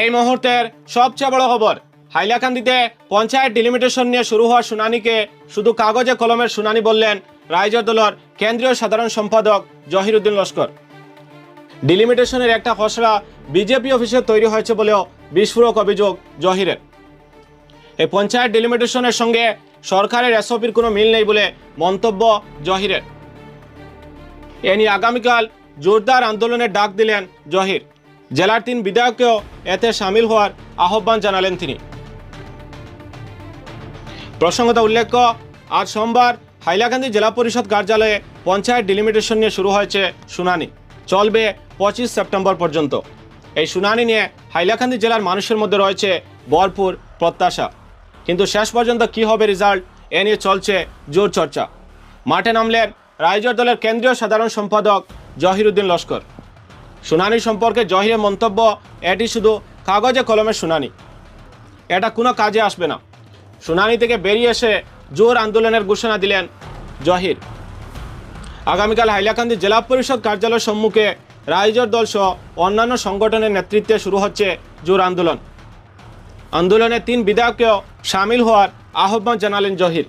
এই মুহূর্তের সবচেয়ে বড় খবর, হাইলাকান্দিতে পঞ্চায়েত ডিলিমিটেশন নিয়ে শুরু হওয়া শুনানিকে শুধু কাগজে কলমের শুনানি বললেন রাইজর দলের কেন্দ্রীয় সাধারণ সম্পাদক জহিরুদ্দিন লস্কর। ডিলিমিটেশনের একটা খসড়া বিজেপি অফিসে তৈরি হয়েছে বলেও বিস্ফোরক অভিযোগ জহিরের। এই পঞ্চায়েত ডিলিমিটেশনের সঙ্গে সরকারের এসওপির কোনো মিল নেই বলে মন্তব্য জহিরের। এ নিয়ে আগামীকাল জোরদার আন্দোলনের ডাক দিলেন জহির। জেলার তিন বিধায়ককেও এতে সামিল হওয়ার আহ্বান জানালেন তিনি। প্রসঙ্গত উল্লেখ্য, আজ সোমবার হাইলাকান্দি জেলা পরিষদ কার্যালয়ে পঞ্চায়েত ডিলিমিটেশন নিয়ে শুরু হয়েছে শুনানি। চলবে পঁচিশ সেপ্টেম্বর পর্যন্ত। এই শুনানি নিয়ে হাইলাকান্দি জেলার মানুষের মধ্যে রয়েছে ভরপুর প্রত্যাশা। কিন্তু শেষ পর্যন্ত কি হবে রেজাল্ট, এ নিয়ে চলছে জোর চর্চা। মাঠে নামলেন রাইজর দলের কেন্দ্রীয় সাধারণ সম্পাদক জহিরুদ্দিন লস্কর। শুনানি সম্পর্কে জহিরের মন্তব্য, এটি শুধু কাগজে কলমের শুনানি। এটা কোনো কাজে আসবে না। শুনানি থেকে বেরিয়ে এসে জোর আন্দোলনের ঘোষণা দিলেন জহির। আগামীকাল হাইলাকান্দি জেলা পরিষদ কার্যালয়ের সম্মুখে রাইজর দল সহ অন্যান্য সংগঠনের নেতৃত্বে শুরু হচ্ছে জোর আন্দোলন। আন্দোলনে তিন বিধায়ককেও সামিল হওয়ার আহ্বান জানালেন জহির।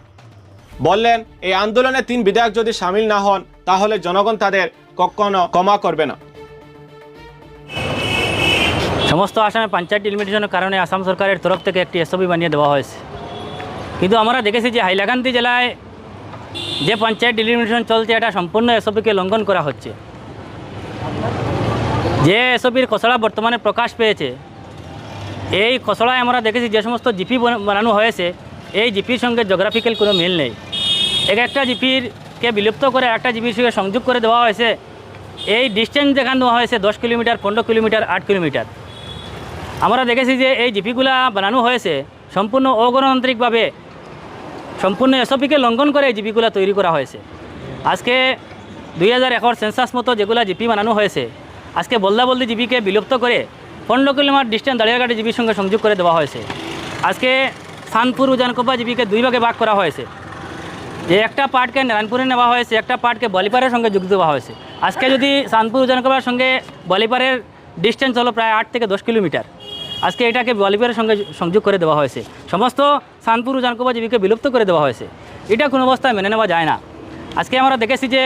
বললেন, এই আন্দোলনে তিন বিধায়ক যদি সামিল না হন, তাহলে জনগণ তাদের কখনো ক্ষমা করবে না। সমস্ত আসামে পঞ্চায়েত ডিলিমিটেশনের কারণে আসাম সরকারের তরফ থেকে একটি এসওপি বানিয়ে দেওয়া হয়েছে। কিন্তু আমরা দেখেছি যে হাইলাকান্দি জেলায় যে পঞ্চায়েত ডিলিমিটেশন চলছে, এটা সম্পূর্ণ এসওপিকে লঙ্ঘন করা হচ্ছে। যে এসওপির খসড়া বর্তমানে প্রকাশ পেয়েছে, এই খসড়ায় আমরা দেখেছি যে সমস্ত জিপি বানানো হয়েছে, এই জিপির সঙ্গে জিওগ্রাফিক্যাল কোনো মিল নেই। এক একটা জিপিরকে বিলুপ্ত করে একটা জিপির সঙ্গে সংযোগ করে দেওয়া হয়েছে। এই ডিস্টেন্স দেখানো হয়েছে দশ কিলোমিটার, পনেরো কিলোমিটার, আট কিলোমিটার। আমরা দেখেছি যে এই জিপিগুলা বানানো হয়েছে সম্পূর্ণ অগণতান্ত্রিকভাবে। সম্পূর্ণ এসওপিকে লঙ্ঘন করে এই জিপিগুলা তৈরি করা হয়েছে। আজকে দুই হাজার একর সেন্সাস মতো যেগুলা জিপি বানানো হয়েছে, আজকে বলদা বলদি জিপিকে বিলুপ্ত করে পনেরো কিলোমিটার ডিস্টেন্স দাঁড়িয়াঘাটে জিপির সঙ্গে সংযোগ করে দেওয়া হয়েছে। আজকে সানপুর উজানকোপা জিপিকে দুই ভাগে ভাগ করা হয়েছে। যে একটা পার্টকে নারায়ণপুরে নেওয়া হয়েছে একটা পার্টকে বলিপারের সঙ্গে যুক্ত দেওয়া হয়েছে। আজকে যদি সানপুর উজানকোপার সঙ্গে বলিপারের ডিস্টেন্স হলো প্রায় আট থেকে দশ কিলোমিটার। আজকে এটাকে বলিপারের সঙ্গে সংযোগ করে দেওয়া হয়েছে। সমস্ত সানপুর উজানকোপা জীবিকে বিলুপ্ত করে দেওয়া হয়েছে। এটা কোনো অবস্থায় মেনে নেওয়া যায় না। আজকে আমরা দেখেছি যে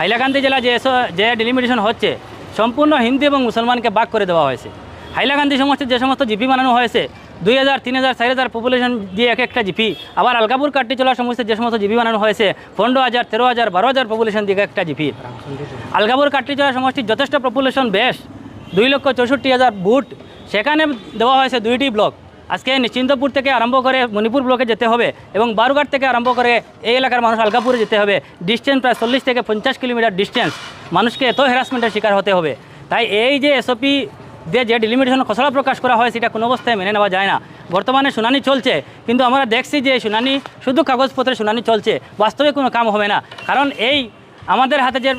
হাইলাকান্দি জেলা যে যে ডিলিমিটেশন হচ্ছে, সম্পূর্ণ হিন্দু এবং মুসলমানকে বাক করে দেওয়া হয়েছে। হাইলাকান্দি সমস্ত যে সমস্ত জিপি বানানো হয়েছে, দুই হাজার, তিন হাজার, চার হাজার পপুলেশন দিয়ে এক একটা জিপি আবার আলগাপুর কাট্টি চলার সমস্ত যে সমস্ত জিপি বানানো হয়েছে, পনেরো হাজার, তেরো হাজার, বারো হাজার পপুলেশন দিয়ে এক একটা জিপি আলগাপুর কাট্টি চলার সমষ্টির যথেষ্ট পপুলেশন বেশ। দুই লক্ষ চৌষট্টি হাজার বুট সেখানে দেওয়া হয়েছে দুইটি ব্লক। আজকে নিশ্চিন্তপুর থেকে আরম্ভ করে মণিপুর ব্লকে যেতে হবে এবং বারুঘাট থেকে আরম্ভ করে এই এলাকার মানুষ আলগাপুরে যেতে হবে। ডিস্টেন্স প্রায় চল্লিশ থেকে পঞ্চাশ কিলোমিটার ডিস্টেন্স। মানুষকে এত হ্যারাসমেন্টের শিকার হতে হবে। তাই এই যে এসওপি দিয়ে যে ডিলিমিটেশন খসড়া প্রকাশ করা হয় সেটা কোনো অবস্থায় মেনে নেওয়া যায় না। বর্তমানে শুনানি চলছে, কিন্তু আমরা দেখছি যে শুনানি শুধু কাগজপত্রে শুনানি চলছে। বাস্তবে কোনো কাম হবে না। কারণ এই আমাদের হাতে যে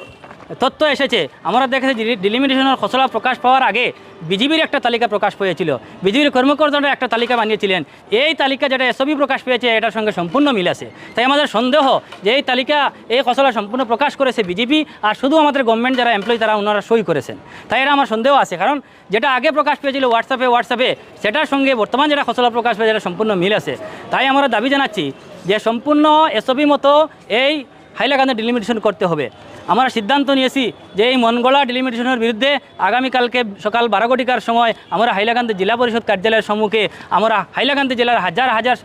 তথ্য এসেছে। আমরা দেখেছি ডিলিমিটেশনের খসড়া প্রকাশ পাওয়ার আগে বিজিবির একটা তালিকা প্রকাশ পেয়েছিল বিজিবির কর্মকর্তারা একটা তালিকা বানিয়েছিলেন। এই তালিকা যেটা এসবই প্রকাশ পেয়েছে, এটার সঙ্গে সম্পূর্ণ মিল আছে। তাই আমাদের সন্দেহ যে এই তালিকা, এই খসড়া সম্পূর্ণ প্রকাশ করেছে বিজেপি আর শুধু আমাদের গভর্নমেন্ট যারা এমপ্লয়ি তারা ওনারা সই করেছেন। তাই এটা আমার সন্দেহ আছে। কারণ যেটা আগে প্রকাশ পেয়েছিল হোয়াটসঅ্যাপে হোয়াটসঅ্যাপে সেটার সঙ্গে বর্তমান যেটা খসড়া প্রকাশ পেয়েছে এটা সম্পূর্ণ মিল আছে। তাই আমরা দাবি জানাচ্ছি যে সম্পূর্ণ এসবি মতো এই হাইলাকান্দি ডিলিমিটেশন করতে হবে। আমরা সিদ্ধান্ত নিয়েছি যে এই মনগড়া ডিলিমিটেশনের বিরুদ্ধে আগামীকালকে সকাল বারো কোটিকার সময় আমরা হাইলাকান্দি জেলা পরিষদ কার্যালয়ের সম্মুখে আমরা হাইলাকান্দি জেলার হাজার হাজার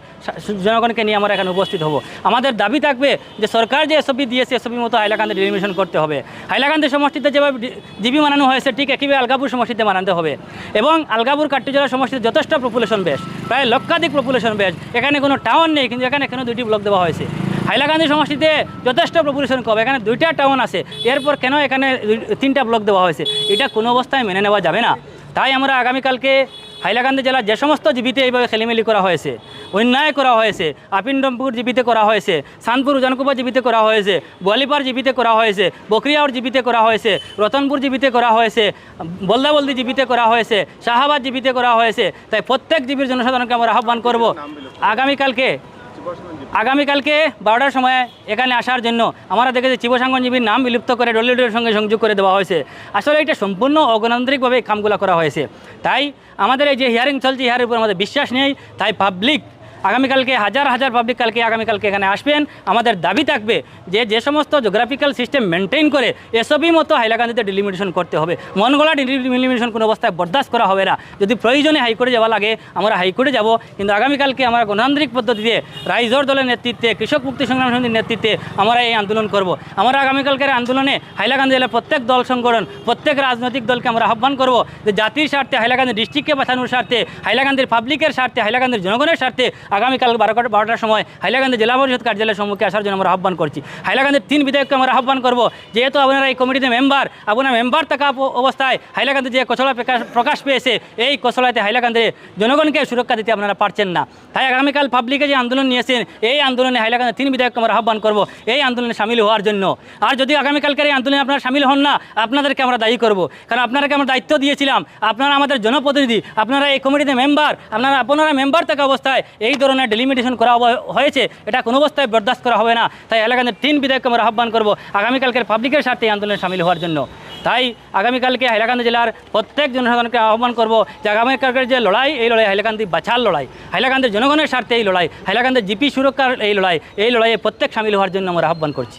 জনগণকে নিয়ে আমরা এখানে উপস্থিত হব। আমাদের দাবি থাকবে যে সরকার যে এসবি দিয়েছে এসবি মতো হাইলাকান্দি ডিলিমিটেশন করতে হবে। হাইলাকান্দি সমষ্টিতে যেভাবে জিবি মানানো হয়েছে, ঠিক একইভাবে আলগাপুর সমষ্টিতে মানাতে হবে। এবং আলগাপুর কাট্টিজলা সমষ্টিতে যথেষ্ট পপুলেশন বেশ, প্রায় লক্ষাধিক পপুলেশন বেশ। এখানে কোনো টাউন নেই, কিন্তু এখানে কেন দুইটি ব্লক দেওয়া হয়েছে? হাইলাকান্দি সমষ্টিতে যথেষ্ট পপুলেশন কম এখানে দুইটা টাউন আছে। এরপর কেন এখানে তিনটা ব্লক দেওয়া হয়েছে? এটা কোনো অবস্থায় মেনে নেওয়া যাবে না। তাই আমরা আগামীকালকে হাইলাকান্দি জেলার যে সমস্ত জীবিতে এইভাবে খেলিমেলি করা হয়েছে, অন্যায় করা হয়েছে আপিন্ডমপুর জীবিতে করা হয়েছে, সানপুর উজানকুপা জীবিতে করা হয়েছে, গোয়ালিপার জীবিতে করা হয়েছে, বকরিয়াওর জীবিতে করা হয়েছে, রতনপুর জীবিতে করা হয়েছে, বলদাবলদি জীবিতে করা হয়েছে, শাহাবাদ জীবিতে করা হয়েছে। তাই প্রত্যেক জীবির জনসাধারণকে আমরা আহ্বান করব। আগামীকালকে আগামীকালকে বারোটার সময় এখানে আসার জন্য আমরা দেখেছি চিবসাঙ্গনজীবীর নাম বিলুপ্ত করে ডলিউডের সঙ্গে সংযোগ করে দেওয়া হয়েছে। আসলে এটা সম্পূর্ণ অগণতান্ত্রিকভাবে কামগুলো করা হয়েছে। তাই আমাদের এই যে হিয়ারিং চলছে হিয়ারের উপর আমাদের বিশ্বাস নেই। তাই পাবলিক আগামীকালকে, হাজার হাজার পাবলিক কালকে, আগামীকালকে এখানে আসবেন। আমাদের দাবি থাকবে যে যে সমস্ত জিওগ্রাফিক্যাল সিস্টেম মেনটেন করে এসবই মতো হাইলাকান্দিতে ডিলিমিটেশন করতে হবে। মনগোলা ডিলিমিটেশন কোনো অবস্থায় বরদাস্ত করা হবে না। যদি প্রয়োজনে হাইকোর্টে যাওয়া লাগে, আমরা হাইকোর্টে যাব। কিন্তু আগামীকালকে আমরা গণতান্ত্রিক পদ্ধতিতে, রাইজর দলের নেতৃত্বে, কৃষক মুক্তি সংগ্রাম সমিতির নেতৃত্বে আমরা এই আন্দোলন করব। আমরা আগামীকালকের আন্দোলনে হাইলাকান্দি জেলার প্রত্যেক দল সংগঠন, প্রত্যেক রাজনৈতিক দলকে আমরা আহ্বান করব যে, জাতির স্বার্থে হাইলাকান্দি ডিস্ট্রিক্টকে বাঁচানোর স্বার্থে, হাইলাকান্দির পাবলিকের স্বার্থে, হাইলাকান্দির জনগণের স্বার্থে আগামীকাল বারোটা বারোটার সময় হাইলাকান্দি জেলা পরিষদ কার্যালয়ের সম্মুখে আসার জন্য আমরা আহ্বান করছি। হাইলাকান্দির তিন বিধায়ককে আমরা আহ্বান করব। যেহেতু আপনারা এই কমিটিতে মেম্বার আপনার মেম্বার থাকা অবস্থায় হাইলাকান্দি যে কচলা প্রকাশ- পেয়েছে, এই কচলাতে হাইলাকান্দির জনগণকে সুরক্ষা দিতে আপনারা পারছেন না। তাই আগামীকাল পাবলিকে যে আন্দোলন নিয়েছেন এই আন্দোলনে হাইলাকান্দির তিন বিধায়ককে আমরা আহ্বান করব। এই আন্দোলনে সামিল হওয়ার জন্য। আর যদি আগামীকালকের এই আন্দোলনে আপনারা সামিল হন না, আপনাদেরকে আমরা দায়ী করব। কারণ আপনাদেরকে আমরা দায়িত্ব দিয়েছিলাম। আপনারা আমাদের জনপ্রতিনিধি, আপনারা এই কমিটিতে মেম্বার আপনারা আপনারা মেম্বার থাকা অবস্থায় এই ধরনের ডেলিমিটেশন করা হয়েছে, এটা কোনো অবস্থায় বরদাস্ত করা হবে না। তাই এলাকাতে তিন বিধায়ককে আমরা আহ্বান করব আগামীকালকের পাবলিকের স্বার্থে এই আন্দোলনে সামিল হওয়ার জন্য। তাই আগামীকালকে হাইলাকান্দি জেলার প্রত্যেক জনসাধারণকে আহ্বান করব যে আগামীকালকের যে লড়াই, এই লড়াই হাইলাকান্দি বাছার লড়াই, হাইলাকান্দির জনগণের স্বার্থে এই লড়াই, হাইলাকান্দির জিপি সুরক্ষার এই লড়াই, এই লড়াইয়ে প্রত্যেক সামিল হওয়ার জন্য আমরা আহ্বান করছি।